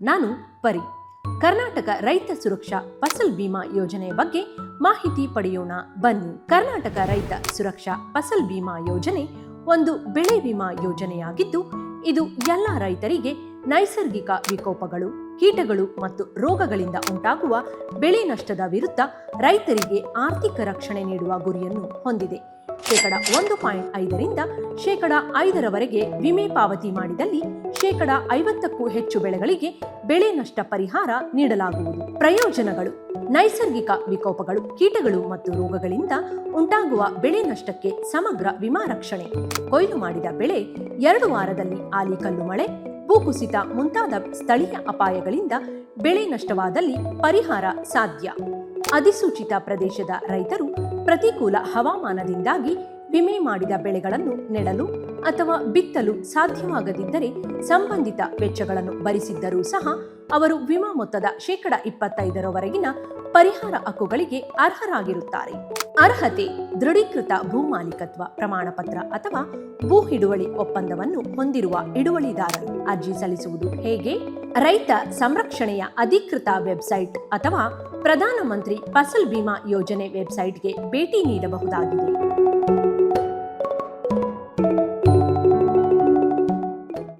ನಾನು ಪರಿ. ಕರ್ನಾಟಕ ರೈತ ಸುರಕ್ಷಾ ಫಸಲ್ ಬಿಮಾ ಯೋಜನೆ ಬಗ್ಗೆ ಮಾಹಿತಿ ಪಡೆಯೋಣ. ಬನ್ನಿ. ಕರ್ನಾಟಕ ರೈತ ಸುರಕ್ಷಾ ಫಸಲ್ ಬಿಮಾ ಯೋಜನೆ ಒಂದು ಬೆಳೆ ವಿಮಾ ಯೋಜನೆಯಾಗಿದ್ದು, ಇದು ಎಲ್ಲ ರೈತರಿಗೆ ನೈಸರ್ಗಿಕ ವಿಕೋಪಗಳು, ಕೀಟಗಳು ಮತ್ತು ರೋಗಗಳಿಂದ ಉಂಟಾಗುವ ಬೆಳೆ ನಷ್ಟದ ವಿರುದ್ಧ ರೈತರಿಗೆ ಆರ್ಥಿಕ ರಕ್ಷಣೆ ನೀಡುವ ಗುರಿಯನ್ನು ಹೊಂದಿದೆ. ಶೇಕಡ ಒಂದು ಪಾಯಿಂಟ್ ಐದರಿಂದ ಶೇಕಡ ಐದರವರೆಗೆ ವಿಮೆ ಪಾವತಿ ಮಾಡಿದಲ್ಲಿ ಶೇಕಡ ಐವತ್ತಕ್ಕೂ ಹೆಚ್ಚು ಬೆಳೆಗಳಿಗೆ ಬೆಳೆ ನಷ್ಟ ಪರಿಹಾರ ನೀಡಲಾಗುವುದು. ಪ್ರಯೋಜನಗಳು. ನೈಸರ್ಗಿಕ ವಿಕೋಪಗಳು, ಕೀಟಗಳು ಮತ್ತು ರೋಗಗಳಿಂದ ಉಂಟಾಗುವ ಬೆಳೆ ನಷ್ಟಕ್ಕೆ ಸಮಗ್ರ ವಿಮಾ ರಕ್ಷಣೆ. ಕೊಯ್ಲು ಮಾಡಿದ ಬೆಳೆ, ಎರಡು ವಾರದಲ್ಲಿ ಆಲಿಕಲ್ಲು ಮಳೆ, ಭೂಕುಸಿತ ಮುಂತಾದ ಸ್ಥಳೀಯ ಅಪಾಯಗಳಿಂದ ಬೆಳೆ ನಷ್ಟವಾದಲ್ಲಿ ಪರಿಹಾರ ಸಾಧ್ಯ. ಅಧಿಸೂಚಿತ ಪ್ರದೇಶದ ರೈತರು ಪ್ರತಿಕೂಲ ಹವಾಮಾನದಿಂದಾಗಿ ವಿಮೆ ಮಾಡಿದ ಬೆಳೆಗಳನ್ನು ನೆಡಲು ಅಥವಾ ಬಿತ್ತಲು ಸಾಧ್ಯವಾಗದಿದ್ದರೆ ಸಂಬಂಧಿತ ವೆಚ್ಚಗಳನ್ನು ಭರಿಸಿದ್ದರೂ ಸಹ ಅವರು ವಿಮಾ ಮೊತ್ತದ ಶೇಕಡ ಇಪ್ಪತ್ತೈದರವರೆಗಿನ ಪರಿಹಾರ ಹಕ್ಕುಗಳಿಗೆ ಅರ್ಹರಾಗಿರುತ್ತಾರೆ. ಅರ್ಹತೆ, ದೃಢೀಕೃತ ಭೂ ಮಾಲೀಕತ್ವ ಪ್ರಮಾಣ ಪತ್ರ ಅಥವಾ ಭೂ ಹಿಡುವಳಿ ಒಪ್ಪಂದವನ್ನು ಹೊಂದಿರುವ ಹಿಡುವಳಿದಾರರು ಅರ್ಜಿ ಸಲ್ಲಿಸುವುದು ಹೇಗೆ? ರೈತ ಸಂರಕ್ಷಣೆಯ ಅಧಿಕೃತ ವೆಬ್ಸೈಟ್ ಅಥವಾ ಪ್ರಧಾನಮಂತ್ರಿ ಫಸಲ್ ಬಿಮಾ ಯೋಜನೆ ವೆಬ್ಸೈಟ್ಗೆ ಭೇಟಿ ನೀಡಬಹುದಾಗಿದೆ.